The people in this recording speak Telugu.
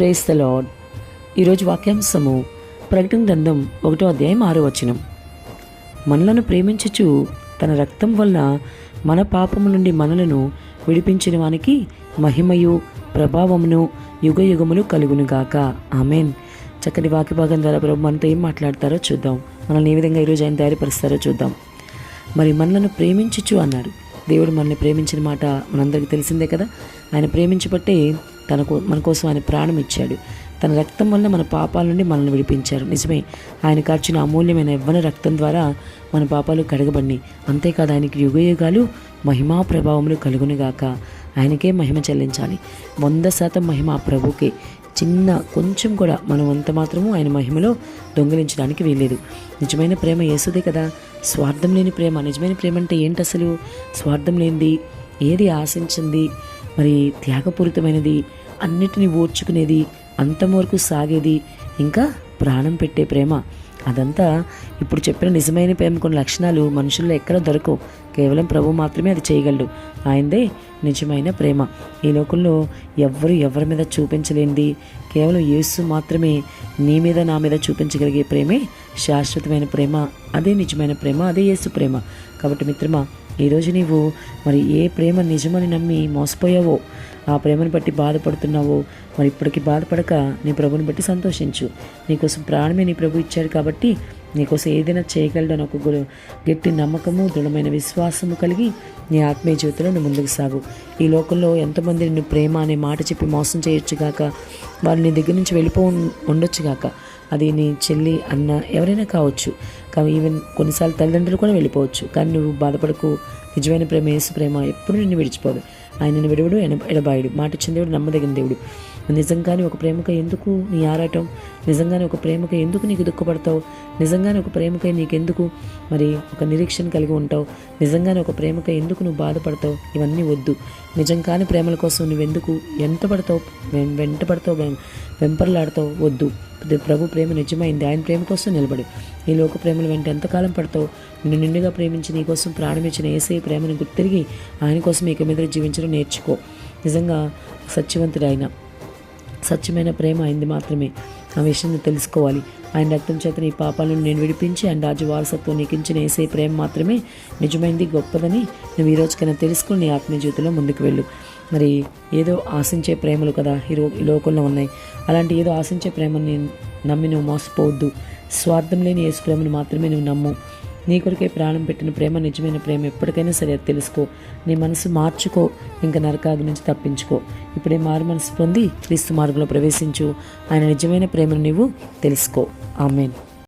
ప్రేస్ ద లాడ్ ఈరోజు వాక్యాంశము ప్రకటన గ్రంథం ఒకటో అధ్యాయం ఆరో వచనం. మనలను ప్రేమించుచు తన రక్తం వలన మన పాపము నుండి మనలను విడిపించిన వానికి మహిమయు ప్రభావమును యుగ యుగములు కలుగునుగాక. ఆమెన్. చక్కటి వాక్య భాగం ద్వారా ప్రభు మనతో ఏం మాట్లాడతారో చూద్దాం. మనల్ని ఏ విధంగా ఈరోజు ఆయన తయారుపరుస్తారో చూద్దాం. మరి మనలను ప్రేమించచ్చు అన్నాడు. దేవుడు మనల్ని ప్రేమించిన మాట మనందరికీ తెలిసిందే కదా. ఆయన ప్రేమించబట్టే తనకు మన కోసం ఆయన ప్రాణం ఇచ్చాడు తన రక్తం వల్ల మన పాపాల నుండి మనల్ని విడిపించారు. నిజమే ఆయన కార్చిన అమూల్యమైన యవ్వన రక్తం ద్వారా మన పాపాలు కడగబడినాయి. అంతేకాదు ఆయనకి యుగయుగాలు మహిమా ప్రభావములు కలుగునుగాక ఆయనకే మహిమ చెల్లించాలి. వంద శాతం మహిమ ఆ ప్రభుకే. చిన్న కొంచెం కూడా మనం అంత మాత్రము ఆయన మహిమలో దొంగిలించడానికి వీల్లేదు. నిజమైన ప్రేమ యేసుదే కదా. స్వార్థం లేని ప్రేమ నిజమైన ప్రేమ అంటే ఏంటి అసలు స్వార్థం లేనిది ఏది ఆశించింది? మరి త్యాగపూరితమైనది అన్నిటినీ ఓర్చుకునేది అంతం వరకు సాగేది ఇంకా ప్రాణం పెట్టే ప్రేమ. అదంతా ఇప్పుడు చెప్పిన నిజమైన ప్రేమ కొన్ని లక్షణాలు మనుషుల్లో ఎక్కడ దొరకవు. కేవలం ప్రభు మాత్రమే అది చేయగలడు. ఆయనదే నిజమైన ప్రేమ. ఈ లోకంలో ఎవ్వరు ఎవరి మీద చూపించలేనిది కేవలం యేసు మాత్రమే నీ మీద నా మీద చూపించగలిగే ప్రేమే శాశ్వతమైన ప్రేమ. అదే నిజమైన ప్రేమ అదే యేసు ప్రేమ. కాబట్టి మిత్రమా ఈరోజు నీవు మరి ఏ ప్రేమ నిజమని నమ్మి మోసపోయావో ఆ ప్రేమను బట్టి బాధపడుతున్నావో. మరి ఇప్పటికీ బాధపడక నీ ప్రభుని బట్టి సంతోషించు. నీకోసం ప్రాణమే నీ ప్రభు ఇచ్చాడు కాబట్టి నీకోసం ఏదైనా చేయగలడని ఒక గు- గట్టి నమ్మకము దృఢమైన విశ్వాసము కలిగి నీ ఆత్మీయ జీవితంలో నువ్వు ముందుకు సాగు. ఈ లోకంలో ఎంతమంది నిన్ను ప్రేమ అనే మాట చెప్పి మోసం చేయొచ్చు గాక వారు నీ దగ్గర నుంచి వెళ్ళిపో ఉండొచ్చు గాక. అది నీ చెల్లి అన్న ఎవరైనా కావచ్చు. కానీ ఈవెన్ కొన్నిసార్లు తల్లిదండ్రులు కూడా వెళ్ళిపోవచ్చు. కానీ నువ్వు బాధపడకు. నిజమైన ప్రేమ యేసు ప్రేమ ఎప్పుడు నిన్ను విడిచిపోదు. ఆయనను విడవడు ఎడబాయుడు. మాట ఇచ్చిన దేవుడు నమ్మదగిన దేవుడు. నిజంగానే ఒక ప్రేమక ఎందుకు నీ ఆరాటం? నిజంగానే ఒక ప్రేమక ఎందుకు నీకు దుఃఖపడతావు? నిజంగానే ఒక ప్రేమకై నీకెందుకు మరి ఒక నిరీక్షణ కలిగి ఉంటావు? నిజంగానే ఒక ప్రేమక ఎందుకు నువ్వు బాధపడతావు? ఇవన్నీ వద్దు. నిజం కాని ప్రేమల కోసం నువ్వెందుకు ఎంత పడతావు? వెంట పడతావు వెంపర్లాడతావు? వద్దు. ప్రభు ప్రేమ నిజమైంది. ఆయన ప్రేమ కోసం నిలబడు. ఈ లోక ప్రేమల వెంట ఎంతకాలం పడతావు? నిన్ను నిండుగా ప్రేమించి నీ కోసం ప్రాణమిచ్చిన ఏసై ప్రేమను గుర్తిరిగి ఆయన కోసం ఇక మీద జీవించడం నేర్చుకో. నిజంగా సత్యవంతుడు ఆయన సత్యమైన ప్రేమ అయింది మాత్రమే. ఆ విషయం తెలుసుకోవాలి. ఆయన రక్తం చేత నీ పాపాలను నేను విడిపించి ఆయన రాజు వారసత్వం నీకించిన ఏసే ప్రేమ మాత్రమే నిజమైంది గొప్పదని నువ్వు ఈ రోజుకైనా తెలుసుకుని నీ ఆత్మీయ జీవితంలో ముందుకు వెళ్ళు. మరి ఏదో ఆశించే ప్రేమలు కదా ఈ లోకంలో ఉన్నాయి. అలాంటి ఏదో ఆశించే ప్రేమని నమ్మి నువ్వు మోసపోవద్దు. స్వార్థం లేని ఏసు ప్రేమను మాత్రమే నువ్వు నమ్ము. నీ కొరకే ప్రాణం పెట్టిన ప్రేమ నిజమైన ప్రేమ ఎప్పటికైనా సరే తెలుసుకో. నీ మనసు మార్చుకో. ఇంకా నరకాది నుంచి తప్పించుకో. ఇప్పుడే మారు మనసు పొంది క్రీస్తు మార్గంలో ప్రవేశించు. ఆయన నిజమైన ప్రేమను నీవు తెలుసుకో. ఆమెన్.